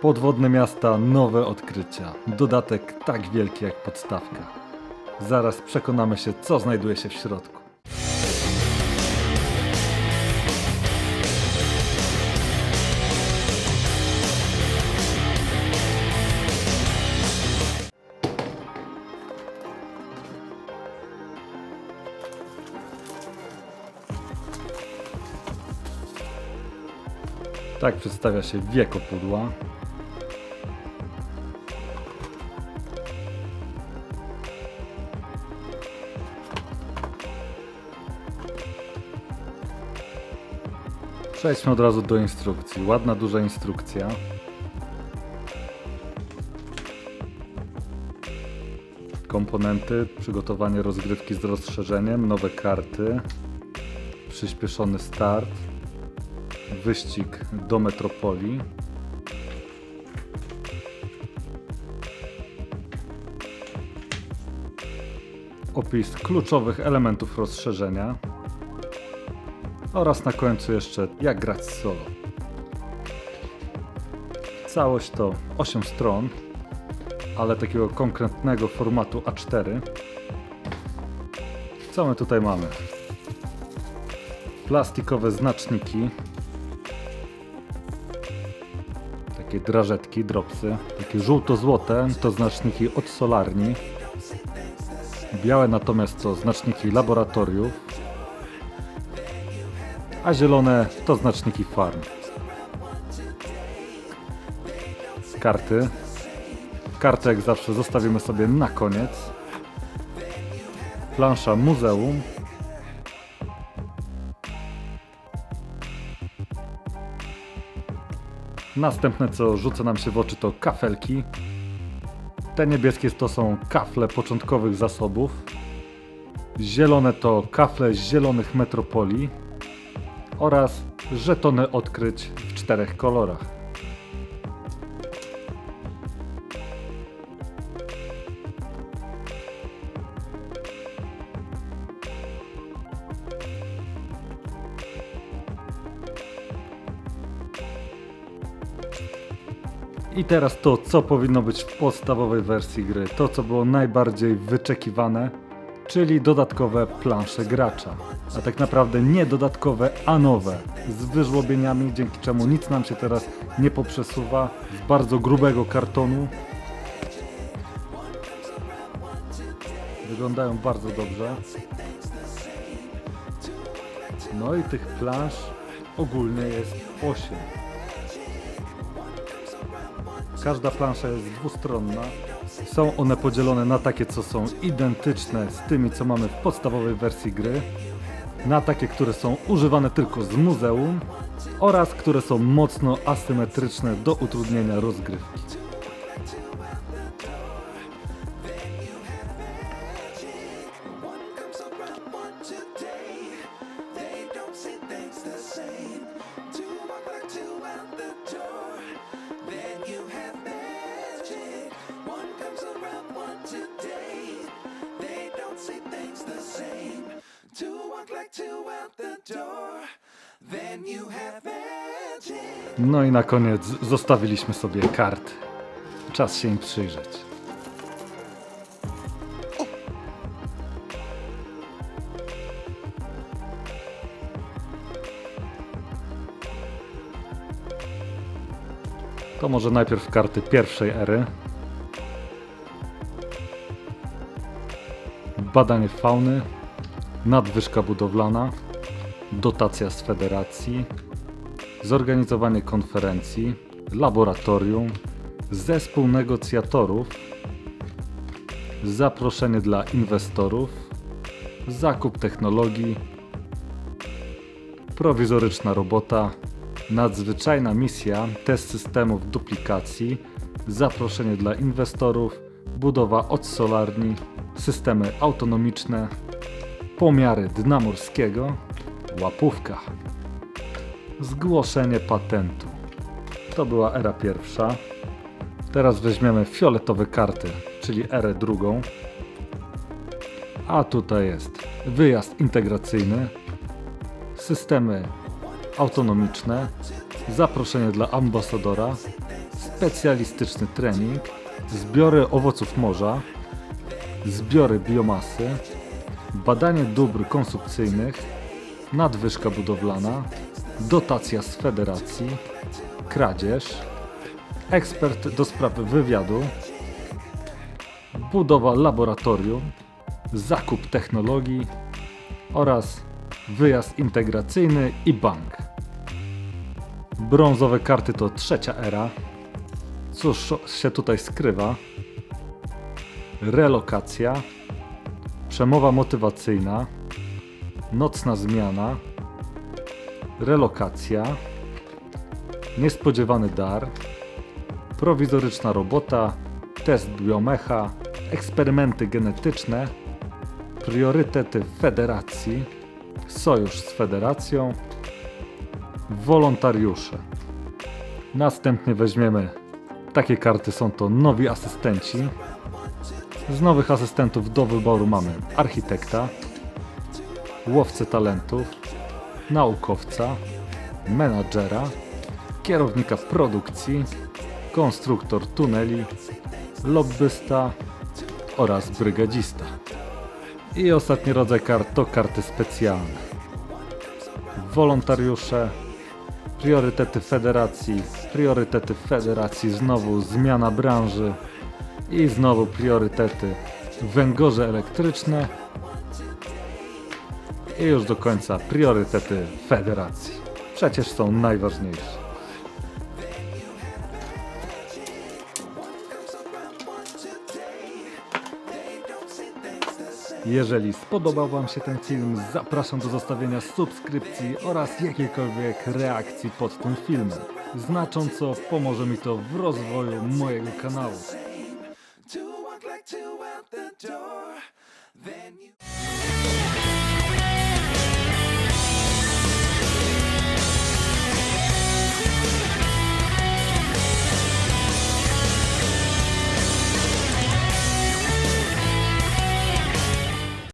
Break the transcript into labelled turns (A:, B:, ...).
A: Podwodne miasta, nowe odkrycia. Dodatek tak wielki jak podstawka. Zaraz przekonamy się, co znajduje się w środku. Tak przedstawia się wieko pudła. Przejdźmy od razu do instrukcji. Ładna, duża instrukcja. Komponenty, przygotowanie rozgrywki z rozszerzeniem, nowe karty, przyspieszony start, wyścig do metropolii. Opis kluczowych elementów rozszerzenia oraz na końcu jeszcze jak grać solo. Całość to 8 stron, ale takiego konkretnego formatu A4. Co my tutaj mamy? Plastikowe znaczniki, takie drażetki, dropsy, takie żółto-złote to znaczniki od solarni, białe natomiast to znaczniki laboratoriów, a zielone to znaczniki farm. Karty. Karty jak zawsze zostawimy sobie na koniec. Plansza muzeum. Następne co rzuca nam się w oczy to kafelki. Te niebieskie to są kafle początkowych zasobów. Zielone to kafle zielonych metropolii oraz żetony odkryć w czterech kolorach. I teraz to, co powinno być w podstawowej wersji gry, to co było najbardziej wyczekiwane, czyli dodatkowe plansze gracza. A tak naprawdę nie dodatkowe, a nowe, z wyżłobieniami, dzięki czemu nic nam się teraz nie poprzesuwa, z bardzo grubego kartonu. Wyglądają bardzo dobrze. No i tych plansz ogólnie jest 8. Każda plansza jest dwustronna. Są one podzielone na takie, co są identyczne z tymi, co mamy w podstawowej wersji gry, na takie, które są używane tylko z muzeum oraz które są mocno asymetryczne do utrudnienia rozgrywki. No i na koniec zostawiliśmy sobie karty. Czas się im przyjrzeć. To może najpierw karty pierwszej ery. Badanie fauny, nadwyżka budowlana, dotacja z federacji, zorganizowanie konferencji, laboratorium, zespół negocjatorów, zaproszenie dla inwestorów, zakup technologii, prowizoryczna robota, nadzwyczajna misja, test systemów duplikacji, zaproszenie dla inwestorów, budowa odsolarni, systemy autonomiczne, pomiary dna morskiego, łapówka. Zgłoszenie patentu. To była era pierwsza. Teraz weźmiemy fioletowe karty, czyli erę drugą. A tutaj jest wyjazd integracyjny, systemy autonomiczne, zaproszenie dla ambasadora, specjalistyczny trening, zbiory owoców morza, zbiory biomasy, badanie dóbr konsumpcyjnych, nadwyżka budowlana, dotacja z federacji, kradzież, ekspert do spraw wywiadu, budowa laboratorium, zakup technologii oraz wyjazd integracyjny i bank. Brązowe karty to trzecia era. Cóż się tutaj skrywa? Relokacja, przemowa motywacyjna, nocna zmiana, relokacja, niespodziewany dar, prowizoryczna robota, test biomecha, eksperymenty genetyczne, priorytety federacji, sojusz z federacją, wolontariusze. Następnie weźmiemy takie karty, są to nowi asystenci. Z nowych asystentów do wyboru mamy architekta, łowcę talentów, naukowca, menadżera, kierownika produkcji, konstruktor tuneli, lobbysta oraz brygadzista. I ostatni rodzaj kart to karty specjalne. Wolontariusze, priorytety federacji, priorytety federacji, znowu zmiana branży i znowu priorytety węgorze elektryczne i już do końca priorytety federacji. Przecież są najważniejsze. Jeżeli spodobał Wam się ten film, zapraszam do zostawienia subskrypcji oraz jakiejkolwiek reakcji pod tym filmem. Znacząco pomoże mi to w rozwoju mojego kanału.